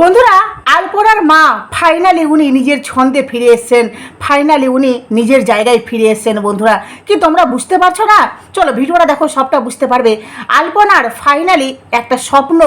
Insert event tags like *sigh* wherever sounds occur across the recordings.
বন্ধুরা, আলপনার মা ফাইনালি উনি নিজের ছন্দে ফিরে এসছেন। ফাইনালি উনি নিজের জায়গায় ফিরে এসছেন বন্ধুরা। কি তোমরা বুঝতে পারছ না? চলো ভিডিওটা দেখো, সবটা বুঝতে পারবে। আলপনার ফাইনালি একটা স্বপ্ন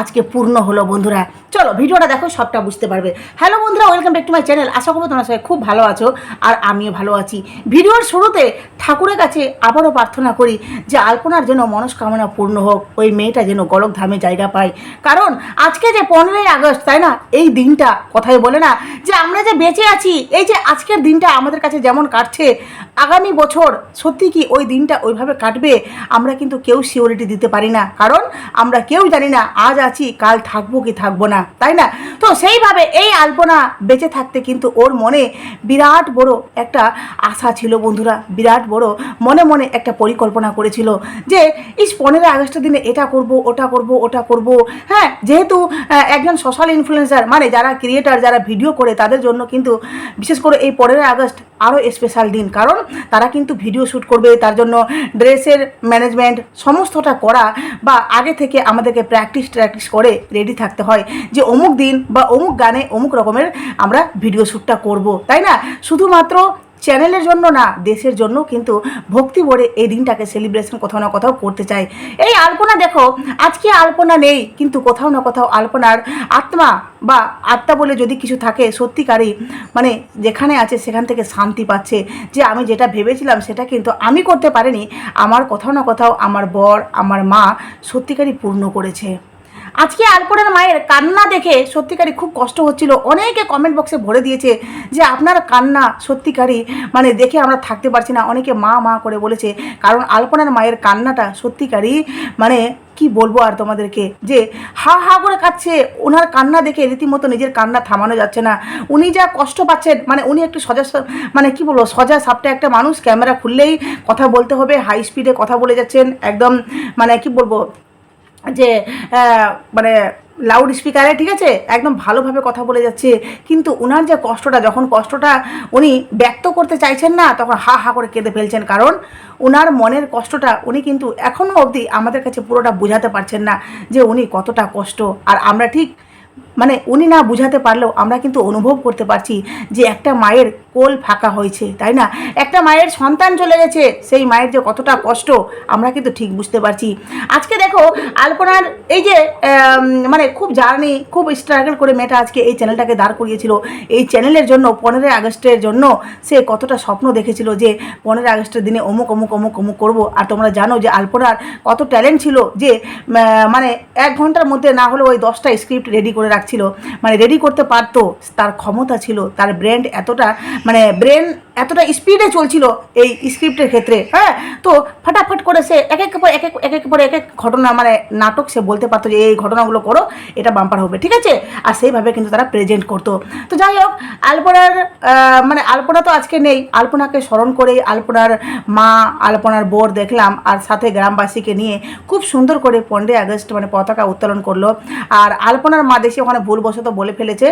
আজকে পূর্ণ হলো বন্ধুরা। চলো ভিডিওটা দেখো, সবটা বুঝতে পারবে। হ্যালো বন্ধুরা welcome back to my channel আশা করব তোমরা সবাই খুব ভালো আছো আর আমিও ভালো আছি। ভিডিওর শুরুতে ঠাকুরের কাছে আবারও প্রার্থনা করি যে আলপনার যেন মনস্কামনা পূর্ণ হোক, ওই মেয়েটা যেন গলক ধামে জায়গা পায়। কারণ আজকে যে পনেরোই আগস্ট তাই না? এই দিনটা কথাই বলে না, যে আমরা যে বেঁচে আছি, এই যে আজকের দিনটা আমাদের কাছে যেমন কাটছে আগামী বছর সত্যি কি ওই দিনটা ওইভাবে কাটবে? আমরা কিন্তু কেউ সিওরিটি দিতে পারি না। কারণ আমরা কেউ জানি না, আজ আছি, কাল থাকব কি থাকব না। তাই না? তো সেইভাবে এই আলপনা বেঁচে থাকতে কিন্তু ওর মনে বিরাট বড় একটা আশা ছিল বন্ধুরা। বিরাট বড় মনে মনে একটা পরিকল্পনা করেছিল যে, ইস, পনেরোই আগস্টের দিনে এটা করব, ওটা করব ওটা করব। হ্যাঁ যেহেতু একজন সোশ্যাল ইনফ্লুয়েন্সার মানে যারা ক্রিয়েটার যারা ভিডিও করে, তাদের জন্য কিন্তু বিশেষ করে এই পনেরোই আগস্ট আরও স্পেশাল দিন। কারণ তারা কিন্তু ভিডিও শ্যুট করবে, তার জন্য ড্রেসের ম্যানেজমেন্ট সমস্তটা করা বা আগে থেকে আমাদেরকে প্র্যাকটিস ট্র্যাকটিস করে রেডি থাকতে হয় যে অমুক দিন বা অমুক গানে অমুক রকমের আমরা ভিডিও শ্যুটটা করব। তাই না? শুধুমাত্র চ্যানেলের জন্য না, দেশের জন্য কিন্তু ভক্তি ভরে এই দিনটাকে সেলিব্রেশন কোথাও না কোথাও করতে চাই এই আলপনা দেখো, আজকে আলপনা নেই, কিন্তু কোথাও না কোথাও আলপনার আত্মা বা আত্মা বলে যদি কিছু থাকে, সত্যিকারই মানে যেখানে আছে সেখান থেকে শান্তি পাচ্ছে। যে আমি যেটা ভেবেছিলাম সেটা কিন্তু আমি করতে পারিনি, আমার কোথাও না কোথাও আমার বর, আমার মা সত্যিকারই পূর্ণ করেছে। আজকে আলপনার মায়ের কান্না দেখে সত্যিকারই খুব কষ্ট হচ্ছিল। অনেকে কমেন্ট বক্সে ভরে দিয়েছে যে, আপনার কান্না সত্যিকারই মানে দেখে আমরা থাকতে পারছি না। অনেকে মা মা করে বলেছে, কারণ আলপনার মায়ের কান্নাটা সত্যিকারই মানে কি বলব আর তোমাদেরকে? যে, হা হা করে কাচ্ছে ওনার কান্না দেখে রীতিমতো নিজের কান্না থামানো যাচ্ছে না। উনি যা কষ্ট পাচ্ছেন মানে উনি একটু সজা মানে কি বলব, সজা সাপটা একটা মানুষ। ক্যামেরা খুললেই কথা বলতে হবে হাই স্পিডে কথা বলে যাচ্ছেন, একদম মানে কি বলব যে মানে লাউড স্পিকারে ঠিক আছে? একদম ভালোভাবে কথা বলে যাচ্ছে। কিন্তু ওনার যে কষ্টটা, যখন কষ্টটা উনি ব্যক্ত করতে চাইছেন না, তখন হা হা করে কেঁদে ফেলছেন। কারণ ওনার মনের কষ্টটা উনি কিন্তু এখনও অবধি আমাদের কাছে পুরোটা বোঝাতে পারছেন না যে উনি কতটা কষ্ট। আর আমরা ঠিক মানে উনি না বুঝাতে পারলেও আমরা কিন্তু অনুভব করতে পারছি যে একটা মায়ের কোল ফাঁকা হয়েছে, তাই না? একটা মায়ের সন্তান চলে গেছে, সেই মায়ের যে কতটা কষ্ট আমরা কিন্তু ঠিক বুঝতে পারছি। আজকে দেখো, আলপনার এই যে মানে খুব জার্নি, খুব স্ট্রাগল করে মেয়েটা আজকে এই চ্যানেলটাকে দাঁড় করিয়েছিল। এই চ্যানেলের জন্য, পনেরোই আগস্টের জন্য সে কতটা স্বপ্ন দেখেছিল যে পনেরোই আগস্টের দিনে অমুক অমুক অমুক অমুক করব। আর তোমরা জানো যে আলপনার কত ট্যালেন্ট ছিল যে মানে এক ঘণ্টার মধ্যে না হলেও ওই দশটা স্ক্রিপ্ট রেডি করে রাখছিল মানে রেডি করতে পারতো, তার ক্ষমতা ছিল, তার ব্রেন এতটা মানে ব্রেন এতটা স্পিডে চলছিল এই স্ক্রিপ্টের ক্ষেত্রে হ্যাঁ? তো ফটাফট করে সে এক এক পর এক এক পর এক এক ঘটনা মানে নাটক সে বলতে পারতো যে, এই ঘটনাগুলো করো, এটা বাম্পার হবে। ঠিক আছে? আর সেইভাবে কিন্তু তারা প্রেজেন্ট করতো। তো যাই হোক, আলপনার মানে আলপনা তো আজকে নেই। আলপনাকে স্মরণ করে আলপনার মা, আলপনার বোর দেখলাম, আর সাথে গ্রামবাসীকে নিয়ে খুব সুন্দর করে পনেরোই আগস্ট মানে পতাকা উত্তোলন করল। আর আলপনার মা দেশে ওখানে ভুলবশত বলে ফেলেছে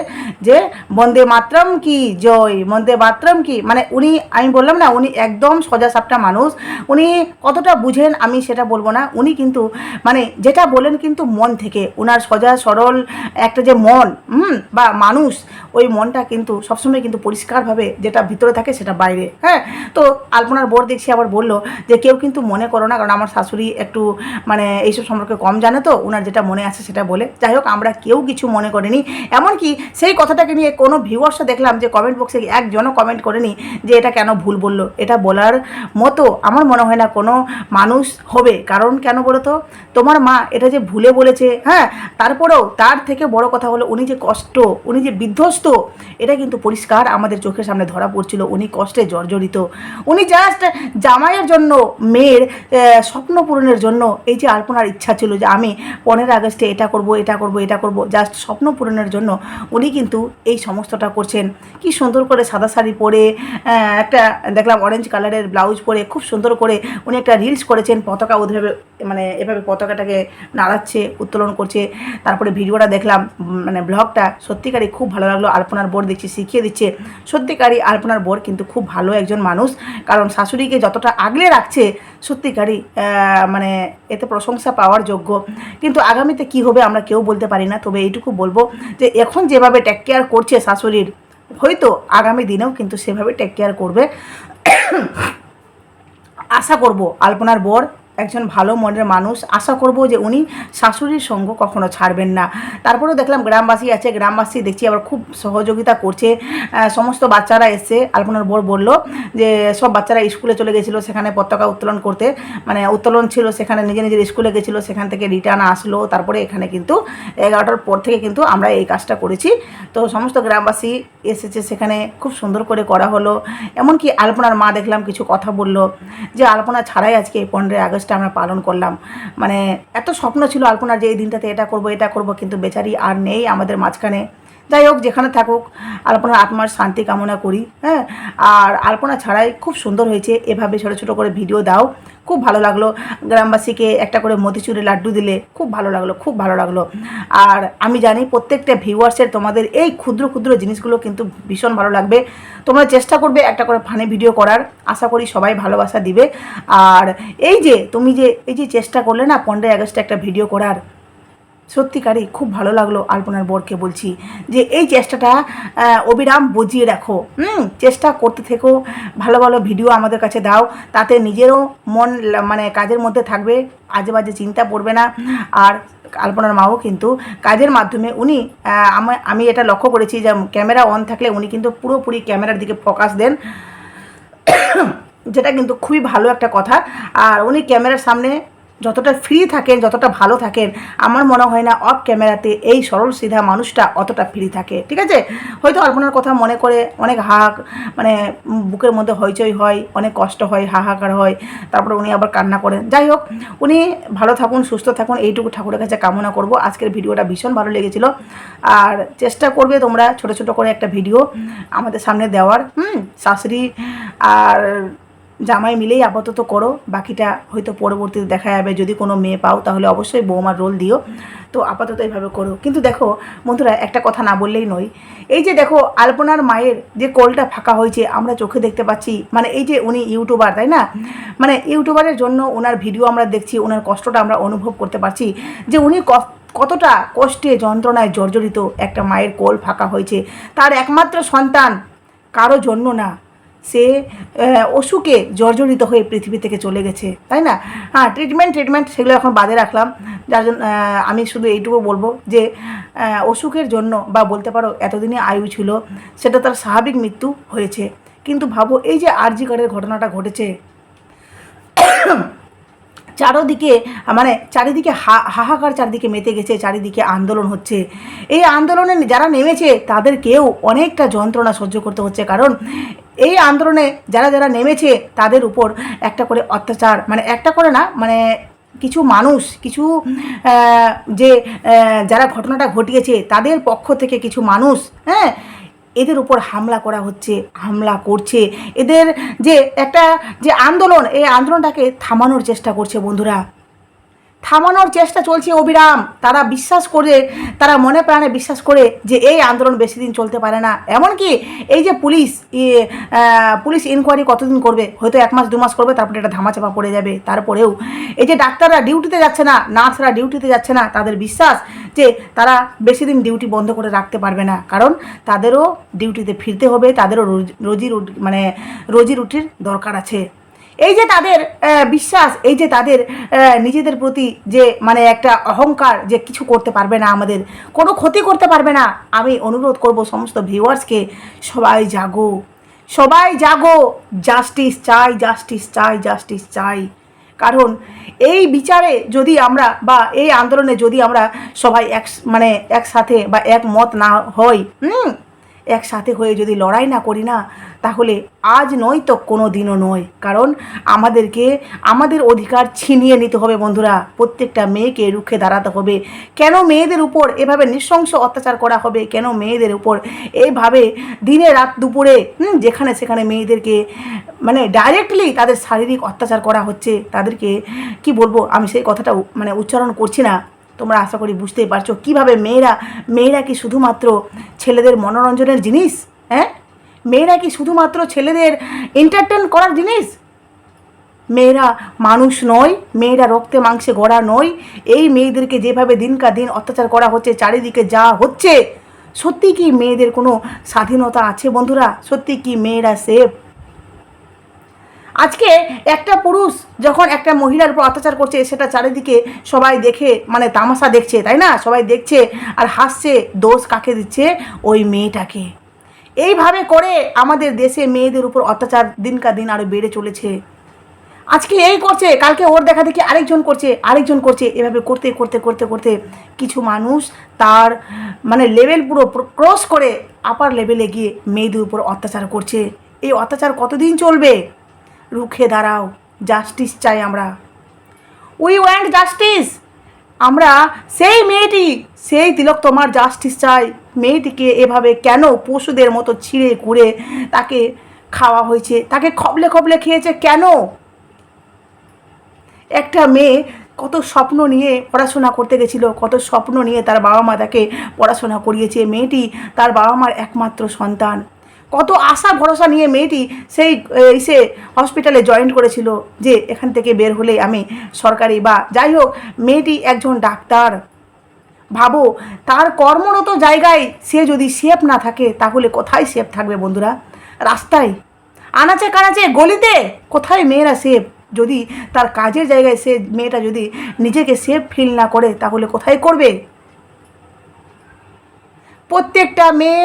যে, বন্দে মাতরম কি? জয়। বন্দে মাতরম কি? মানে উনি, আমি বললাম না, উনি একদম সোজা সাপটা মানুষ। উনি কতটা বুঝেন আমি সেটা বলব না। উনি কিন্তু মানে যেটা বলেন কিন্তু মন থেকে। ওনার সোজা, সরল একটা যে মন, হুম, বা মানুষ, ওই মনটা কিন্তু সবসময় কিন্তু পরিষ্কারভাবে যেটা ভিতরে থাকে সেটা বাইরে। হ্যাঁ? তো আলপনার বোর দেখছি আবার বলল যে, কেউ কিন্তু মনে করো না, কারণ আমার শাশুড়ি একটু মানে এইসব সম্পর্কে কম জানে তো ওনার যেটা মনে আছে সেটা বলে। যাই হোক, আমরা কেউ কিছু মনে করিনি। এমনকি সেই কথাটাকে নিয়ে কোনো ভিউয়ার্সও দেখলাম যে কমেন্ট বক্সে একজনও কমেন্ট করেনি যে এটা কেন ভুল বলল। এটা বলার মতো আমার মনে হয় না কোনো মানুষ হবে। কারণ কেন বলো তো তোমার মা এটা যে ভুলে বলেছে হ্যাঁ? তারপরেও তার থেকে বড় কথা হলো উনি যে কষ্ট, উনি যে বিধ্বস্ত, এটা কিন্তু পরিষ্কার আমাদের চোখের সামনে ধরা পড়ছিল। উনি কষ্টে জর্জরিত। উনি জাস্ট জামাইয়ের জন্য, মেয়ের স্বপ্ন পূরণের জন্য এই যে আলপনার ইচ্ছা ছিল যে আমি পনেরো আগস্টে এটা করব এটা করব এটা করব জাস্ট স্বপ্ন পূরণের জন্য উনি কিন্তু এই সমস্তটা করছেন। কি সুন্দর করে সাদা শাড়ি পরে একটা দেখলাম অরেঞ্জ কালারের ব্লাউজ পরে খুব সুন্দর করে উনি একটা রিলস করেছেন, পতাকা ওইভাবে মানে এভাবে পতাকাটাকে নাড়াচ্ছে, উত্তোলন করছে। তারপরে ভিডিওটা দেখলাম মানে ব্লগটা সত্যিকারই খুব ভালো লাগল, আলপনার বোর দেখছি, শিখিয়ে দিচ্ছে। সত্যিকারই আলপনার বোর কিন্তু খুব ভালো একজন মানুষ, কারণ শাশুড়িকে যতটা আগলে রাখছে, সত্যিকারই মানে এতে প্রশংসা পাওয়ার যোগ্য। কিন্তু আগামীতে কি হবে আমরা কেউ বলতে পারি না, তবে এইটুকু বলব যে এখন যেভাবে টেক কেয়ার করছে শাশুড়ির, হয়তো আগামী দিনেও কিন্তু সেভাবে টেক কেয়ার করবে। *coughs* আশা করব আলপনার বর একজন ভালো মনের মানুষ। আশা করব যে উনি শাশুড়ির সঙ্গ কখনো ছাড়বেন না। তারপরেও দেখলাম গ্রামবাসী আছে, গ্রামবাসী দেখছি আবার খুব সহযোগিতা করছে। সমস্ত বাচ্চারা এসে আলপনার বোর বলল যে, সব বাচ্চারা স্কুলে চলে গেছিল, সেখানে পতাকা উত্তোলন করতে। মানে উত্তোলন ছিল সেখানে, নিজে নিজের স্কুলে গেছিল, সেখান থেকে রিটার্ন আসলো। তারপরে এখানে কিন্তু এগারোটার পর থেকে কিন্তু আমরা এই কাজটা করেছি। তো সমস্ত গ্রামবাসী এসেছে সেখানে, খুব সুন্দর করে করা হলো। এমনকি আলপনার মা দেখলাম কিছু কথা বলল যে, আলপনা ছাড়াই আজকে পনেরোই আগস্টটা আমরা পালন করলাম। মানে এত স্বপ্ন ছিল আলপনার যে এই দিনটাতে এটা করব এটা করব, কিন্তু বেচারি আর নেই আমাদের মাঝখানে। যাই হোক, যেখানে থাকুক, আলপনার আত্মার শান্তি কামনা করি হ্যাঁ? আর আলপনা ছাড়াই খুব সুন্দর হয়েছে। এভাবে ছোটো ছোটো করে ভিডিও দাও। খুব ভালো লাগল। গ্রামবাসীকে একটা করে মতিচুরে লাড্ডু দিলে খুব ভালো লাগল, খুব ভালো লাগল। আর আমি জানি প্রত্যেকটা ভিউয়ার্সের তোমাদের এই ক্ষুদ্র ক্ষুদ্র জিনিসগুলো কিন্তু ভীষণ ভালো লাগবে। তোমরা চেষ্টা করবে একটা করে ফানি ভিডিও করার। আশা করি সবাই ভালোবাসা দিবে। আর এই যে, তুমি যে, এই যে চেষ্টা করলে না, পনেরোই আগস্টে একটা ভিডিও করার সত্যিকারই খুব ভালো লাগল আলপনার বরকে বলছি যে এই চেষ্টাটা অবিরাম বজিয়ে রাখো। হুম, চেষ্টা করতে থেকো, ভালো ভালো ভিডিও আমাদের কাছে দাও, তাতে নিজেরও মন মানে কাজের মধ্যে থাকবে, আজে বাজে চিন্তা পড়বে না। আর আলপনার মাও কিন্তু কাজের মাধ্যমে উনি আমি এটা লক্ষ্য করেছি যে ক্যামেরা অন থাকলে উনি কিন্তু পুরোপুরি ক্যামেরার দিকে ফোকাস দেন। *coughs* যেটা কিন্তু খুবই ভালো একটা কথা। আর উনি ক্যামেরার সামনে যতটা ফ্রি থাকেন, যতটা ভালো থাকেন, আমার মনে হয় না অফ ক্যামেরাতে এই সরল সিধা মানুষটা অতটা ফ্রি থাকে, ঠিক আছে? হয়তো আলপনার কথা মনে করে অনেক হাক মানে বুকের মধ্যে হইচই হয়, অনেক কষ্ট হয়, হাহাকার হয়, তারপরে উনি আবার কান্না করেন। যাই হোক, উনি ভালো থাকুন, সুস্থ থাকুন, এইটুকু ঠাকুরের কাছে কামনা করব। আজকের ভিডিওটা ভীষণ ভালো লেগেছিল। আর চেষ্টা করবে তোমরা ছোট ছোট করে একটা ভিডিও আমাদের সামনে দেওয়ার। হুম, শাশুড়ি আর জামাই মিলেই আপাতত করো, বাকিটা হয়তো পরবর্তীতে দেখা যাবে। যদি কোনো মেয়ে পাও, তাহলে অবশ্যই বৌমার রোল দিও। তো আপাতত এইভাবে করো। কিন্তু দেখো, বন্ধুরা, একটা কথা না বললেই নয়। এই যে দেখো, আলপনার মায়ের যে কোলটা ফাঁকা হয়েছে, আমরা চোখে দেখতে পাচ্ছি। মানে এই যে উনি ইউটিউবার, তাই না? মানে ইউটিউবারের জন্য ওনার ভিডিও আমরা দেখছি, ওনার কষ্টটা আমরা অনুভব করতে পারছি যে উনি কতটা কষ্টে, যন্ত্রণায় জর্জরিত একটা মায়ের কোল ফাঁকা হয়েছে। তার একমাত্র সন্তান কারও জন্য না। সে অসুখে জর্জরিত হয়ে পৃথিবী থেকে চলে গেছে, তাই না? হ্যাঁ ট্রিটমেন্ট ট্রিটমেন্ট সেগুলো এখন বাদে রাখলাম। যার জন্য আমি শুধু এইটুকু বলব যে অসুখের জন্য বা বলতে পারো এতদিনই আয়ু ছিল, সেটা তার স্বাভাবিক মৃত্যু হয়েছে। কিন্তু ভাবো, এই যে আরজি কার্ডের ঘটনাটা ঘটেছে চারোদিকে মানে চারিদিকে হাহাকার চারিদিকে মেতে গেছে, চারিদিকে আন্দোলন হচ্ছে। এই আন্দোলনে যারা নেমেছে তাদের কেউ অনেকটা যন্ত্রণা সহ্য করতে হচ্ছে। কারণ এই আন্দোলনে যারা যারা নেমেছে, তাদের উপর একটা করে অত্যাচার মানে একটা করে না মানে কিছু মানুষ, কিছু যে যারা ঘটনাটা ঘটিয়েছে, তাদের পক্ষ থেকে কিছু মানুষ হ্যাঁ এদের উপর হামলা করা হচ্ছে, হামলা করছে। এদের যে একটা যে আন্দোলন, এই আন্দোলনটাকে থামানোর চেষ্টা করছে বন্ধুরা। থামানোর চেষ্টা চলছে অবিরাম। তারা বিশ্বাস করে, তারা মনে প্রাণে বিশ্বাস করে যে এই আন্দোলন বেশি দিন চলতে পারে না। এমনকি এই যে পুলিশ পুলিশ ইনকোয়ারি কতদিন করবে? হয়তো এক মাস, দু মাস করবে, তারপরে এটা ধামাচাপা পড়ে যাবে। তারপরেও এই যে ডাক্তাররা ডিউটিতে যাচ্ছে না, নার্সরা ডিউটিতে যাচ্ছে না, তাদের বিশ্বাস যে তারা বেশি দিন ডিউটি বন্ধ করে রাখতে পারবে না। কারণ তাদেরও ডিউটিতে ফিরতে হবে, তাদেরও রোজ- রুটি মানে রোজি রুটির দরকার আছে। এই যে তাদের বিশ্বাস, এই যে তাদের নিজেদের প্রতি যে মানে একটা অহংকার যে কিছু করতে পারবে না আমাদের, কোনো ক্ষতি করতে পারবে না, আমি অনুরোধ করব সমস্ত ভিউয়ার্সকে সবাই জাগো। সবাই জাগো জাস্টিস চাই জাস্টিস চাই জাস্টিস চাই। কারণ এই বিচারে যদি আমরা বা এই আন্দোলনে যদি আমরা সবাই এক মানে একসাথে বা এক মত না হই, হুম, একসাথে হয়ে যদি লড়াই না করি না, তাহলে আজ নয় তো কোনো দিনও নয়। কারণ আমাদেরকে, আমাদের অধিকার ছিনিয়ে নিতে হবে বন্ধুরা। প্রত্যেকটা মেয়েকে রুখে দাঁড়াতে হবে। কেন মেয়েদের উপর এভাবে নৃশংস অত্যাচার করা হবে? কেন মেয়েদের উপর এইভাবে দিনে রাত দুপুরে যেখানে সেখানে মেয়েদেরকে মানে ডাইরেক্টলি তাদের শারীরিক অত্যাচার করা হচ্ছে, তাদেরকে কি বলব, আমি সেই কথাটা মানে উচ্চারণ করছি না। তোমরা আশা করি বুঝতেই পারছ। কীভাবে মেয়েরা মেয়েরা কি শুধুমাত্র ছেলেদের মনোরঞ্জনের জিনিস? হ্যাঁ? মেয়েরা কি শুধুমাত্র ছেলেদের এন্টারটেন করার জিনিস? মেয়েরা মানুষ নয়, মেয়েরা রক্তে মাংসে গড়া নয়। এই মেয়েদেরকে যেভাবে দিনকা দিন অত্যাচার করা হচ্ছে, চারিদিকে যা হচ্ছে, সত্যি কি মেয়েদের কোনো স্বাধীনতা আছে বন্ধুরা? সত্যি কি মেয়েরা সেফ আজকে একটা পুরুষ যখন একটা মহিলার উপর অত্যাচার করছে, সেটা চারিদিকে সবাই দেখে মানে তামাশা দেখছে, তাই না? সবাই দেখছে আর হাসছে, দোষ কাকে দিচ্ছে? ওই মেয়েটাকে। এইভাবে করে আমাদের দেশে মেয়েদের উপর অত্যাচার দিনকা দিন আরও বেড়ে চলেছে। আজকে এই করছে, কালকে ওর দেখা দেখি আরেকজন করছে আরেকজন করছে। এভাবে করতে করতে করতে করতে কিছু মানুষ তার মানে লেভেল পুরো ক্রস করে আপার লেভেলে গিয়ে মেয়েদের উপর অত্যাচার করছে। এই অত্যাচার কতদিন চলবে? রুখে দাঁড়াও জাস্টিস চাই আমরা। উই ওয়ান্ট জাস্টিস আমরা সেই মেয়েটি, সেই তিলক তোমার জাস্টিস চাই। মেয়েটিকে এভাবে কেন পশুদের মতো ছিঁড়ে কুড়ে তাকে খাওয়া হয়েছে? তাকে খবলে খবলে খেয়েছে কেন? একটা মেয়ে কত স্বপ্ন নিয়ে পড়াশোনা করতে গেছিল, কত স্বপ্ন নিয়ে তার বাবা মা তাকে পড়াশোনা করিয়েছে। মেয়েটি তার বাবা মার একমাত্র সন্তান। কত আশা, ভরসা নিয়ে মেয়েটি সেই এসে হসপিটালে জয়েন করেছিল যে এখান থেকে বের হলে আমি সরকারি বা যাই হোক, মেয়েটি একজন ডাক্তার। ভাবো, তার কর্মরত জায়গায় সে যদি সেফ না থাকে, তাহলে কোথায় সেফ থাকবে বন্ধুরা? রাস্তায়। আনাচে কানাচে গলিতে কোথায় মেয়েরা সেফ যদি তার কাজের জায়গায় সে মেয়েটা যদি নিজেকে সেফ ফিল না করে, তাহলে কোথায় করবে? প্রত্যেকটা মেয়ে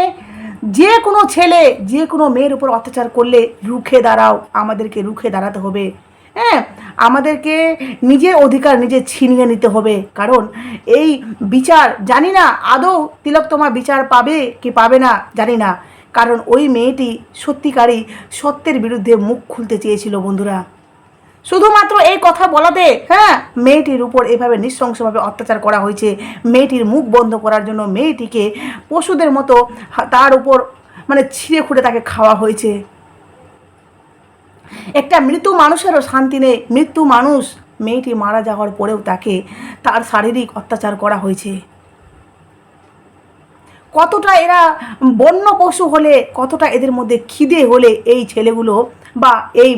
যে কোনো ছেলে, যে কোনো মেয়ের উপর অত্যাচার করলে রুখে দাঁড়াও, আমাদেরকে রুখে দাঁড়াতে হবে। হ্যাঁ আমাদেরকে নিজের অধিকার নিজে ছিনিয়ে নিতে হবে। কারণ এই বিচার, জানি না, আদৌ তিলক তোমার বিচার পাবে কি পাবে না, জানি না। কারণ ওই মেয়েটি সত্যিকারই সত্যের বিরুদ্ধে মুখ খুলতে চেয়েছিল, বন্ধুরা। শুধুমাত্র এই কথা বলাতে হ্যাঁ? মেয়েটির উপর এভাবে নৃশংসভাবে অত্যাচার করা হয়েছে। মেয়েটির মুখ বন্ধ করার জন্য মেয়েটিকে পশুদের মতো তার উপর মানে ছিঁড়ে খুঁড়ে তাকে খাওয়া হয়েছে। একটা মৃত্যু মানুষেরও শান্তি নেই। মৃত্যু মানুষ। মেয়েটি মারা যাওয়ার পরেও তাকে তার শারীরিক অত্যাচার করা হয়েছে। কতটা এরা বন্য পশু হলে, কতটা এদের মধ্যে খিদে হলে এই ছেলেগুলো বা এই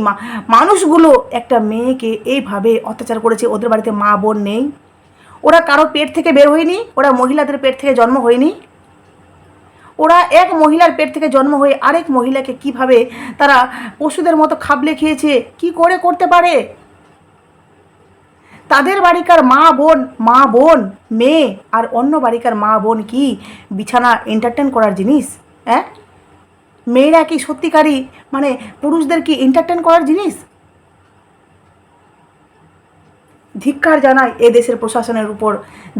মানুষগুলো একটা মেয়েকে এইভাবে অত্যাচার করেছে, ওদের বাড়িতে মা বোন নেই? ওরা কারও পেট থেকে বের হয়নি? ওরা মহিলাদের পেট থেকে জন্ম হয়নি? ওরা এক মহিলার পেট থেকে জন্ম হয়ে আরেক মহিলাকে কীভাবে তারা পশুদের মতো খাবলে খেয়েছে? কি করে করতে পারে? তাদের বাড়িকার মা বোন মা বোন, মেয়ে আর অন্য বাড়িকার মা বোন কি বিছানা এন্টারটেন করার জিনিস? হ্যাঁ মেয়েরা কি সত্যিকারই মানে পুরুষদের কি এন্টারটেন করার জিনিস? ধিক্কার জানায় এ দেশের প্রশাসনের উপর,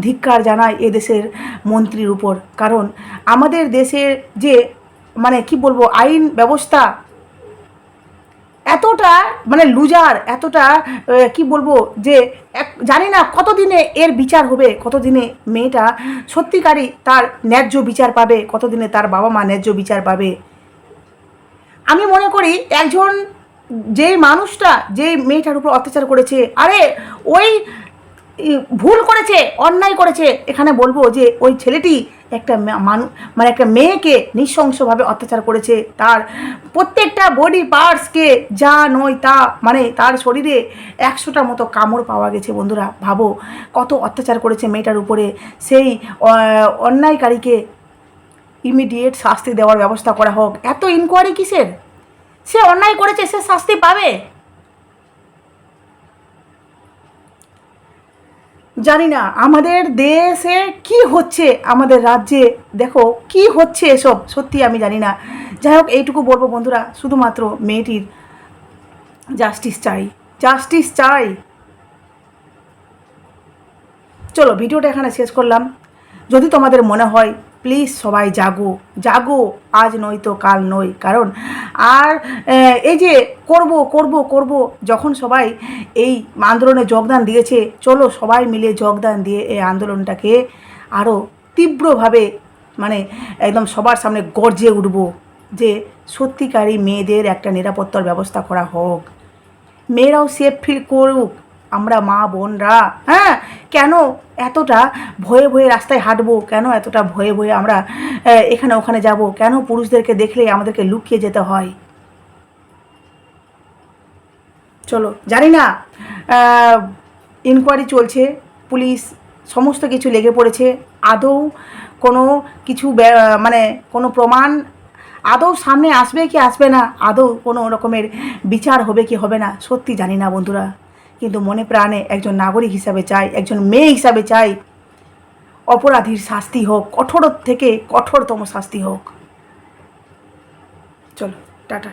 ধিক্কার জানায় এ দেশের মন্ত্রীর উপর। কারণ আমাদের দেশের যে মানে কি বলব, আইন ব্যবস্থা এতটা মানে লুজার এতটা কি বলব, যে এক, জানি না কতদিনে এর বিচার হবে, কতদিনে মেয়েটা সত্যিকারই তার ন্যায্য বিচার পাবে, কতদিনে তার বাবা মা ন্যায্য বিচার পাবে। আমি মনে করি একজন যেই মানুষটা যেই মেয়েটার উপর অত্যাচার করেছে, আরে ওই ভুল করেছে, অন্যায় করেছে, এখানে বলব যে ওই ছেলেটি একটা মানুষ মানে একটা মেয়েকে নৃশংসভাবে অত্যাচার করেছে তার প্রত্যেকটা বডি পার্টসকে যা নয় তা মানে তার শরীরে একশোটার মতো কামড় পাওয়া গেছে বন্ধুরা, ভাবো কত অত্যাচার করেছে মেয়েটার উপরে। সেই অন্যায়কারীকে ইমিডিয়েট শাস্তি দেওয়ার ব্যবস্থা করা হোক। এত ইনকোয়ারি কিসের? সে অন্যায় করেছে, সে শাস্তি পাবে। জানি না, আমাদের দেশে কি হচ্ছে আমাদের রাজ্যে? দেখো, কি হচ্ছে এসব? সত্যি আমি জানি না। যাই হোক, এইটুকু বলব বন্ধুরা, শুধুমাত্র মেয়েটির জাস্টিস চাই। জাস্টিস চাই। চলো, ভিডিওটা এখানে শেষ করলাম। যদি তোমাদের মনে হয় প্লিজ সবাই জাগো জাগো, আজ নয় তো কাল নয়। কারণ আর এই যে করব করব করব, যখন সবাই এই আন্দোলনে যোগদান দিয়েছে, চলো সবাই মিলে যোগদান দিয়ে এই আন্দোলনটাকে আরও তীব্রভাবে মানে একদম সবার সামনে গর্জে উঠব যে সত্যিকারই মেয়েদের একটা নিরাপত্তার ব্যবস্থা করা হোক। মেয়েরাও সেফ ফিল করুক। আমরা মা বোনরা হ্যাঁ? কেন এতটা ভয়ে ভয়ে রাস্তায় হাঁটবো? কেন এতটা ভয়ে ভয়ে আমরা এখানে ওখানে যাব? কেন পুরুষদেরকে দেখলেই আমাদেরকে লুকিয়ে যেতে হয়? চলো, জানি না ইনকোয়ারি চলছে, পুলিশ সমস্ত কিছু লেগে পড়েছে, আদৌ কোনো কিছু মানে কোনো প্রমাণ, আদৌ সামনে আসবে কি আসবে না, আদৌ কোনো রকমের বিচার হবে কি হবে না, সত্যি জানি না বন্ধুরা। কিন্তু মনে প্রাণে একজন নাগরিক হিসাবে চাই, একজন মেয়ে হিসাবে চাই। অপরাধীর শাস্তি হোক কঠোর থেকে কঠোরতম শাস্তি হোক। চলো, টাটা।